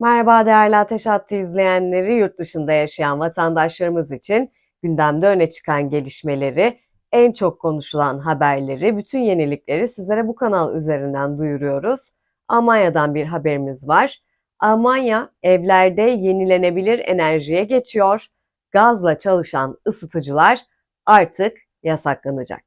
Merhaba değerli Ateş Hattı izleyenleri, yurt dışında yaşayan vatandaşlarımız için gündemde öne çıkan gelişmeleri, en çok konuşulan haberleri, bütün yenilikleri sizlere bu kanal üzerinden duyuruyoruz. Almanya'dan bir haberimiz var. Almanya evlerde yenilenebilir enerjiye geçiyor. Gazla çalışan ısıtıcılar artık yasaklanacak.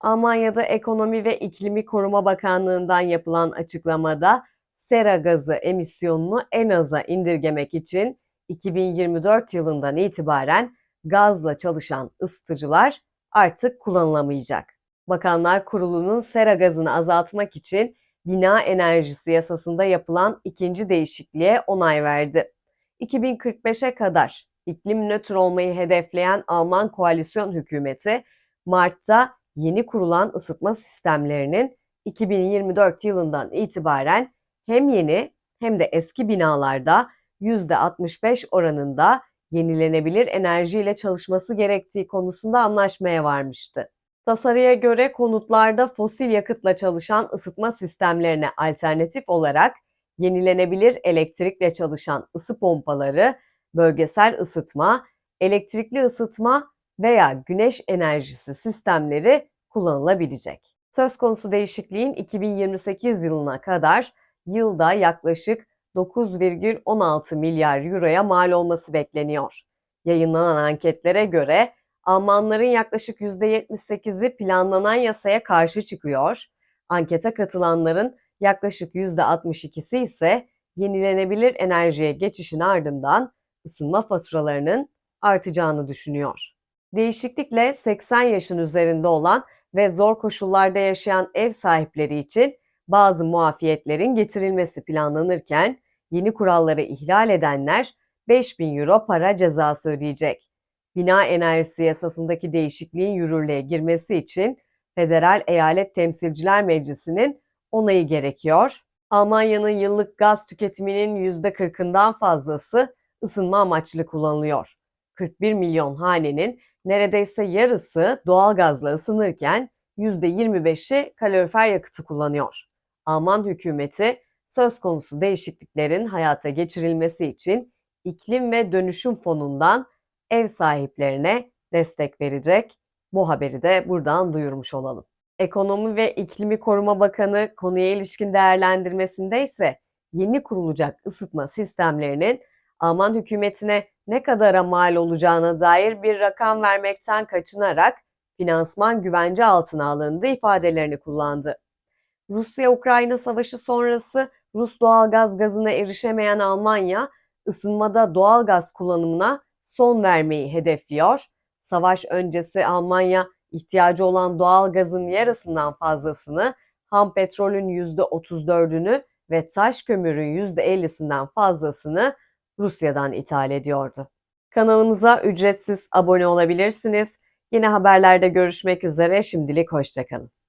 Almanya'da Ekonomi ve İklimi Koruma Bakanlığı'ndan yapılan açıklamada sera gazı emisyonunu en aza indirgemek için 2024 yılından itibaren gazla çalışan ısıtıcılar artık kullanılamayacak. Bakanlar Kurulu'nun sera gazını azaltmak için bina enerjisi yasasında yapılan ikinci değişikliğe onay verdi. 2045'e kadar iklim nötr olmayı hedefleyen Alman koalisyon hükümeti Mart'ta yeni kurulan ısıtma sistemlerinin 2024 yılından itibaren hem yeni hem de eski binalarda %65 oranında yenilenebilir enerjiyle çalışması gerektiği konusunda anlaşmaya varmıştı. Tasarıya göre konutlarda fosil yakıtla çalışan ısıtma sistemlerine alternatif olarak yenilenebilir elektrikle çalışan ısı pompaları, bölgesel ısıtma, elektrikli ısıtma veya güneş enerjisi sistemleri kullanılabilecek. Söz konusu değişikliğin 2028 yılına kadar yılda yaklaşık 9,16 milyar euroya mal olması bekleniyor. Yayınlanan anketlere göre Almanların yaklaşık %78'i planlanan yasaya karşı çıkıyor. Ankete katılanların yaklaşık %62'si ise yenilenebilir enerjiye geçişin ardından ısınma faturalarının artacağını düşünüyor. Değişiklikle 80 yaşın üzerinde olan ve zor koşullarda yaşayan ev sahipleri için bazı muafiyetlerin getirilmesi planlanırken yeni kuralları ihlal edenler 5000 euro para cezası ödeyecek. Bina enerjisi yasasındaki değişikliğin yürürlüğe girmesi için Federal Eyalet Temsilciler Meclisi'nin onayı gerekiyor. Almanya'nın yıllık gaz tüketiminin %40'ından fazlası ısınma amaçlı kullanılıyor. 41 milyon hanenin neredeyse yarısı doğal gazla ısınırken %25'i kalorifer yakıtı kullanıyor. Alman hükümeti söz konusu değişikliklerin hayata geçirilmesi için iklim ve dönüşüm fonundan ev sahiplerine destek verecek. Bu haberi de buradan duyurmuş olalım. Ekonomi ve İklimi Koruma Bakanı konuya ilişkin değerlendirmesinde ise yeni kurulacak ısıtma sistemlerinin Alman hükümetine ne kadara mal olacağına dair bir rakam vermekten kaçınarak finansman güvence altına alındığı ifadelerini kullandı. Rusya-Ukrayna savaşı sonrası Rus doğalgaz gazına erişemeyen Almanya, ısınmada doğalgaz kullanımına son vermeyi hedefliyor. Savaş öncesi Almanya ihtiyacı olan doğalgazın yarısından fazlasını, ham petrolün %34'ünü ve taş kömürün %50'sinden fazlasını Rusya'dan ithal ediyordu. Kanalımıza ücretsiz abone olabilirsiniz. Yine haberlerde görüşmek üzere. Şimdilik hoşçakalın.